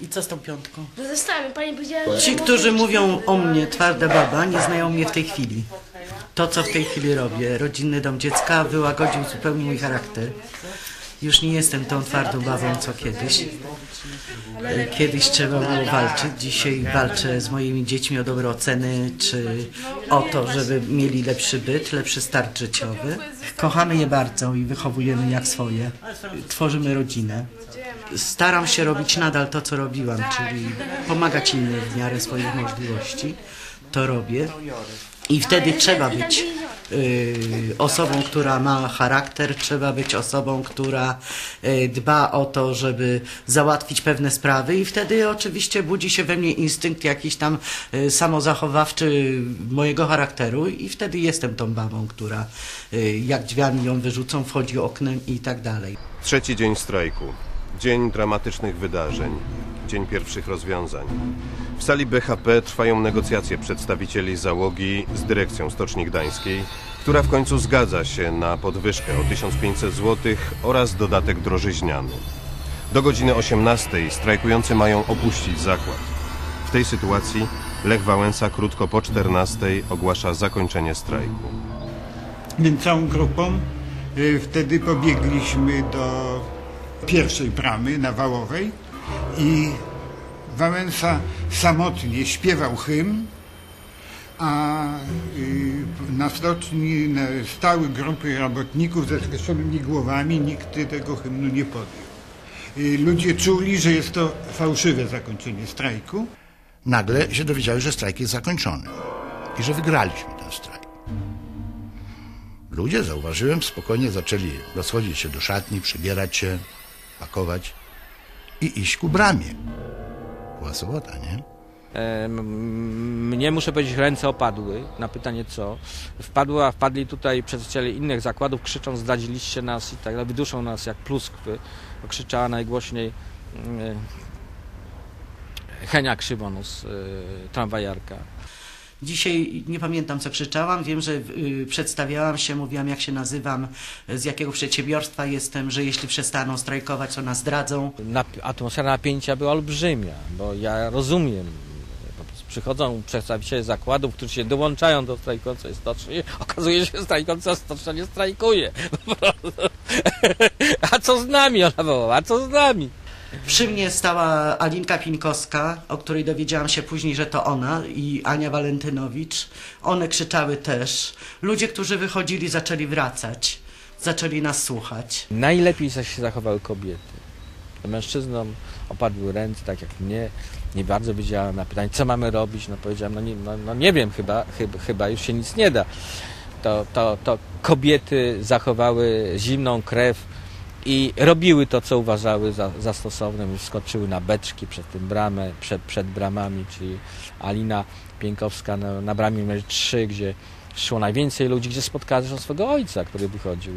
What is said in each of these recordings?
I co z tą piątką? No zostałem, pani powiedziała, Ci, którzy mówią o mnie twarda baba, nie znają mnie w tej chwili. To, co w tej chwili robię, rodzinny dom dziecka, wyłagodził zupełnie mój charakter. Już nie jestem tą twardą babą, co kiedyś. E, Kiedyś trzeba było walczyć, dzisiaj walczę z moimi dziećmi o dobre oceny, czy o to, żeby mieli lepszy byt, lepszy start życiowy. Kochamy je bardzo i wychowujemy jak swoje. Tworzymy rodzinę. Staram się robić nadal to, co robiłam, czyli pomagać innym w miarę swoich możliwości. To robię. I wtedy trzeba być osobą, która ma charakter, trzeba być osobą, która y, dba o to, żeby załatwić pewne sprawy i wtedy oczywiście budzi się we mnie instynkt jakiś tam y, samozachowawczy mojego charakteru i wtedy jestem tą babą, która y, jak drzwiami ją wyrzucą, wchodzi oknem i tak dalej. Trzeci dzień strajku. Dzień dramatycznych wydarzeń. Dzień pierwszych rozwiązań. W sali BHP trwają negocjacje przedstawicieli załogi z dyrekcją Stoczni Gdańskiej, która w końcu zgadza się na podwyżkę o 1500 zł oraz dodatek drożyźniany. Do godziny 18 strajkujący mają opuścić zakład. W tej sytuacji Lech Wałęsa krótko po 14 ogłasza zakończenie strajku. Więc całą grupą y, wtedy pobiegliśmy do pierwszej bramy na Wałowej i Wałęsa samotnie śpiewał hymn, a y, na stoczni stały grupy robotników ze skreślonymi głowami, nikt tego hymnu nie podjął. Y, Ludzie czuli, że jest to fałszywe zakończenie strajku. nagle się dowiedziały, że strajk jest zakończony i że wygraliśmy ten strajk. Ludzie, zauważyłem, spokojnie zaczęli rozchodzić się do szatni, przebierać się, pakować i iść ku bramie. Była sobota, nie? Mnie, muszę powiedzieć, ręce opadły na pytanie co. Wpadła, wpadli tutaj przedstawiciele innych zakładów, krzycząc, zdradziliście nas i tak dalej, wyduszą nas jak pluskwy. Krzyczała najgłośniej Henia Krzywonos, e, tramwajarka. Dzisiaj nie pamiętam, co krzyczałam. Wiem, że y, przedstawiałam się, mówiłam, jak się nazywam, z jakiego przedsiębiorstwa jestem, że jeśli przestaną strajkować, to nas zdradzą. Atmosfera napięcia była olbrzymia, bo ja rozumiem, przychodzą przedstawiciele zakładów, którzy się dołączają do strajkującej stoczni, okazuje się, że strajkująca stocznia nie strajkuje. A co z nami, ona wołała, a co z nami? Przy mnie stała Alinka Pinkowska, o której dowiedziałam się później, że to ona i Ania Walentynowicz. One krzyczały też. Ludzie, którzy wychodzili, zaczęli wracać. Zaczęli nas słuchać. Najlepiej się zachowały kobiety. Mężczyznom opadły ręce, tak jak mnie. Nie bardzo wiedziałem na pytanie, co mamy robić. No powiedziałem, no nie, no, no nie wiem, chyba, chyba, chyba już się nic nie da. To, to, to kobiety zachowały zimną krew i robiły to, co uważały za, za stosowne. Skoczyły na beczki przed tym bramę, przed, przed bramami, czyli Alina Pienkowska na, na bramie numer 3, gdzie szło najwięcej ludzi, gdzie spotkała zresztą swego ojca, który wychodził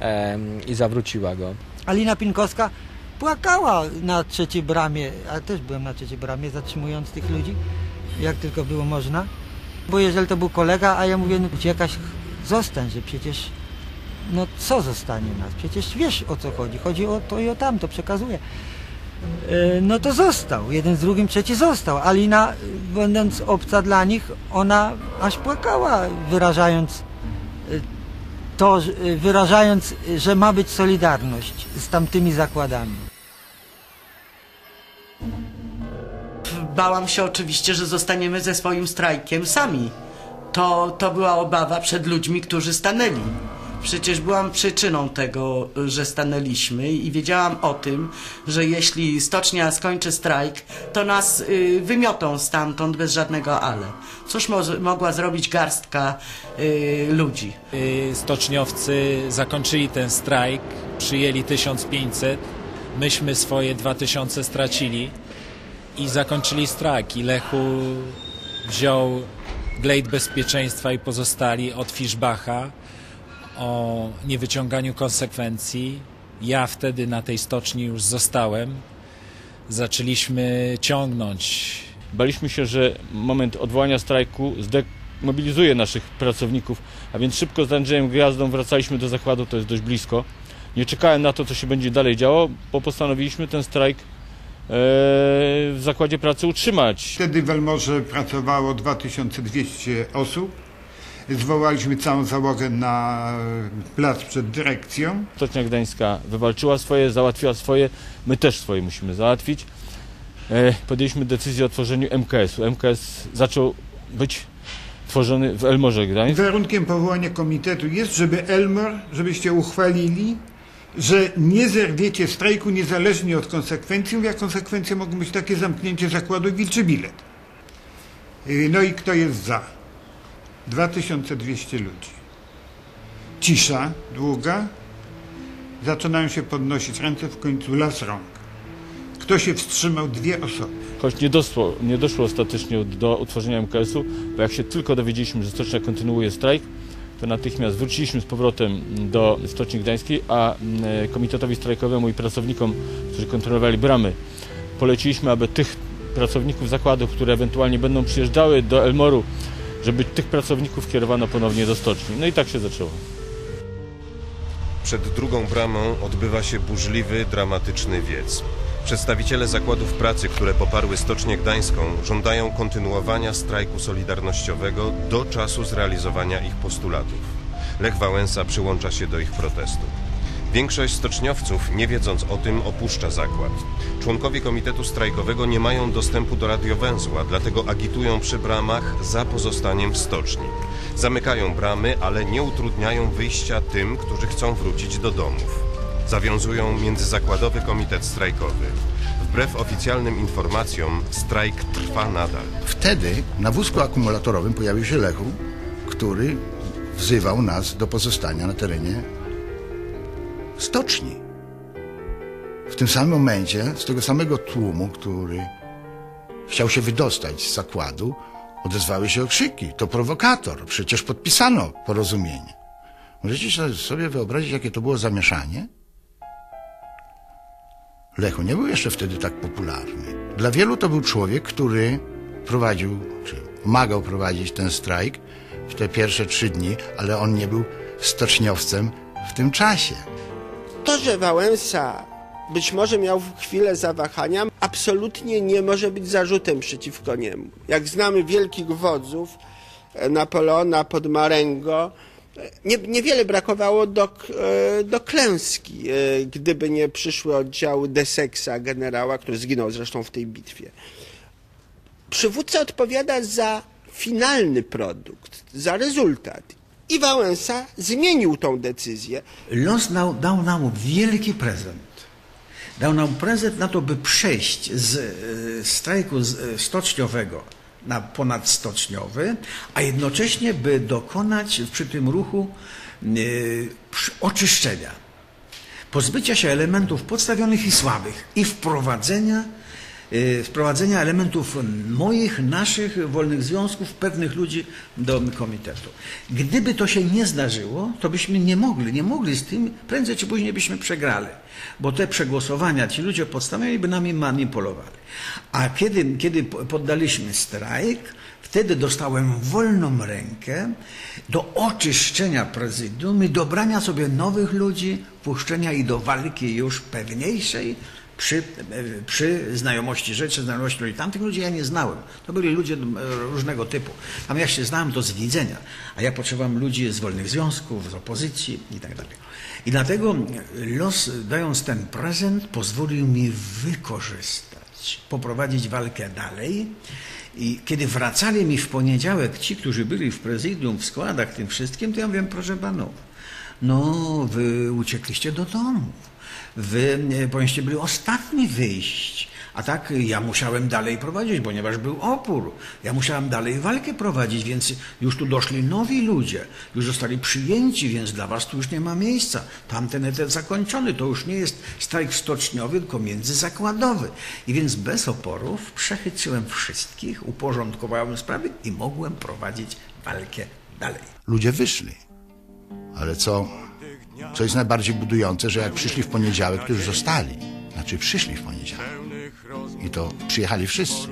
em, i zawróciła go. Alina Pinkowska płakała na trzeciej bramie, a też byłem na trzeciej bramie, zatrzymując tych ludzi, jak tylko było można. Bo jeżeli to był kolega, a ja mówię, no jakaś zostań, że przecież, no co zostanie nas? Przecież wiesz o co chodzi, chodzi o to i o tamto, przekazuję. E, No to został, jeden z drugim, trzeci został. Alina, będąc obca dla nich, ona aż płakała, wyrażając y, to, y, wyrażając, że ma być solidarność z tamtymi zakładami. Bałam się oczywiście, że zostaniemy ze swoim strajkiem sami. To, to była obawa przed ludźmi, którzy stanęli. Przecież byłam przyczyną tego, że stanęliśmy i wiedziałam o tym, że jeśli stocznia skończy strajk, to nas y, wymiotą stamtąd bez żadnego ale. Cóż mo- mogła zrobić garstka y, ludzi? Y, Stoczniowcy zakończyli ten strajk, przyjęli 1500, myśmy swoje 2000 stracili i zakończyli strajk. I Lechu wziął glejt bezpieczeństwa i pozostali od Fiszbacha o niewyciąganiu konsekwencji. Ja wtedy na tej stoczni już zostałem. Zaczęliśmy ciągnąć Baliśmy się, że moment odwołania strajku zdek- mobilizuje naszych pracowników, a więc szybko z Andrzejem Gwiazdą wracaliśmy do zakładu, to jest dość blisko. Nie czekałem na to, co się będzie dalej działo, bo postanowiliśmy ten strajk e, w zakładzie pracy utrzymać. Wtedy w Elmorze pracowało 2200 osób. Zwołaliśmy całą załogę na plac przed dyrekcją. Stocznia Gdańska wywalczyła swoje, załatwiła swoje, my też swoje musimy załatwić. E, podjęliśmy decyzję o tworzeniu MKS-u. MKS zaczął być tworzony w Elmorze Gdańsk. Warunkiem powołania komitetu jest, żeby Elmor, żebyście uchwalili, że nie zerwiecie strajku niezależnie od konsekwencji, a konsekwencje mogą być takie zamknięcie zakładu i wilczy bilet. Yy, No i kto jest za? 2200 ludzi. Cisza długa. Zaczynają się podnosić ręce, w końcu las rąk. Kto się wstrzymał? Dwie osoby. Choć nie doszło, nie doszło ostatecznie do utworzenia MKS-u, bo jak się tylko dowiedzieliśmy, że Stocznia kontynuuje strajk, to natychmiast wróciliśmy z powrotem do Stoczni Gdańskiej, a mm, komitetowi strajkowemu i pracownikom, którzy kontrolowali bramy, poleciliśmy, aby tych pracowników zakładów, które ewentualnie będą przyjeżdżały do Elmoru, żeby tych pracowników kierowano ponownie do stoczni. No i tak się zaczęło. Przed drugą bramą odbywa się burzliwy, dramatyczny wiec. Przedstawiciele zakładów pracy, które poparły Stocznię Gdańską, żądają kontynuowania strajku solidarnościowego do czasu zrealizowania ich postulatów. Lech Wałęsa przyłącza się do ich protestu. Większość stoczniowców, nie wiedząc o tym, opuszcza zakład. Członkowie komitetu strajkowego nie mają dostępu do radiowęzła, dlatego agitują przy bramach za pozostaniem w stoczni. Zamykają bramy, ale nie utrudniają wyjścia tym, którzy chcą wrócić do domów. Zawiązują międzyzakładowy komitet strajkowy. Wbrew oficjalnym informacjom, strajk trwa nadal. Wtedy na wózku akumulatorowym pojawił się Lechu, który wzywał nas do pozostania na terenie stoczni. W tym samym momencie, z tego samego tłumu, który chciał się wydostać z zakładu, odezwały się okrzyki. To prowokator, przecież podpisano porozumienie. Możecie sobie wyobrazić, jakie to było zamieszanie? Lechu nie był jeszcze wtedy tak popularny. Dla wielu to był człowiek, który prowadził, czy pomagał prowadzić ten strajk w te pierwsze trzy dni, ale on nie był stoczniowcem w tym czasie. To, że Wałęsa być może miał chwilę zawahania, absolutnie nie może być zarzutem przeciwko niemu. Jak znamy wielkich wodzów, e, Napoleona, Podmarengo, e, nie, niewiele brakowało do, e, do klęski, gdyby nie przyszły oddziały Deseksa, generała, który zginął zresztą w tej bitwie. Przywódca odpowiada za finalny produkt, za rezultat. I Wałęsa zmienił tą decyzję. Los dał, dał nam wielki prezent. Dał nam prezent na to, by przejść z e, strajku e, stoczniowego na ponadstoczniowy, a jednocześnie by dokonać przy tym ruchu e, oczyszczenia, pozbycia się elementów podstawionych i słabych i wprowadzenia, wprowadzenia elementów moich, naszych wolnych związków, pewnych ludzi do komitetu. Gdyby to się nie zdarzyło, to byśmy nie mogli, nie mogli z tym, prędzej czy później byśmy przegrali, bo te przegłosowania ci ludzie podstawiali by nami manipulowali. A kiedy, kiedy po- poddaliśmy strajk, Wtedy dostałem wolną rękę do oczyszczenia prezydium i dobrania sobie nowych ludzi, puszczenia ich do walki już pewniejszej przy, przy znajomości rzeczy, znajomości ludzi. Tamtych ludzi ja nie znałem. To byli ludzie różnego typu. Tam ja się znałem to z widzenia, a ja potrzebowałem ludzi z wolnych związków, z opozycji i tak dalej. I dlatego los, dając ten prezent, pozwolił mi wykorzystać, poprowadzić walkę dalej. I kiedy wracali mi w poniedziałek ci, którzy byli w prezydium, w składach, tym wszystkim, to ja mówię, proszę panów, no wy uciekliście do domów. Wy e, powinniście byli ostatni wyjść. A tak ja musiałem dalej prowadzić, ponieważ był opór. Ja musiałem dalej walkę prowadzić, więc już tu doszli nowi ludzie. Już zostali przyjęci, więc dla was tu już nie ma miejsca. Tamten etat zakończony. To już nie jest strajk stoczniowy, tylko międzyzakładowy. I więc bez oporów przechytrzyłem wszystkich, uporządkowałem sprawy i mogłem prowadzić walkę dalej. Ludzie wyszli. Ale co, co jest najbardziej budujące, że jak przyszli w poniedziałek, to już zostali. Znaczy przyszli w poniedziałek. I to przyjechali wszyscy.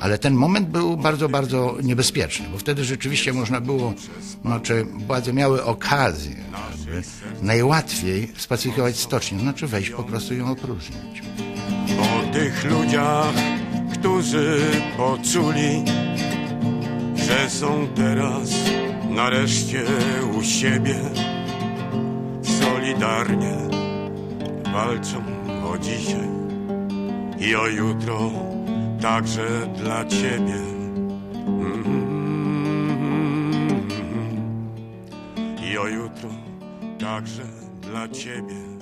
Ale ten moment był bardzo, bardzo niebezpieczny, bo wtedy rzeczywiście można było, znaczy władze miały okazję, żeby najłatwiej spacyfikować stocznię, znaczy wejść po prostu i ją opróżnić. O tych ludziach, którzy poczuli, że są teraz nareszcie u siebie, solidarnie walczą o dzisiaj i o jutro, także dla ciebie. Mm. I o jutro, także dla ciebie.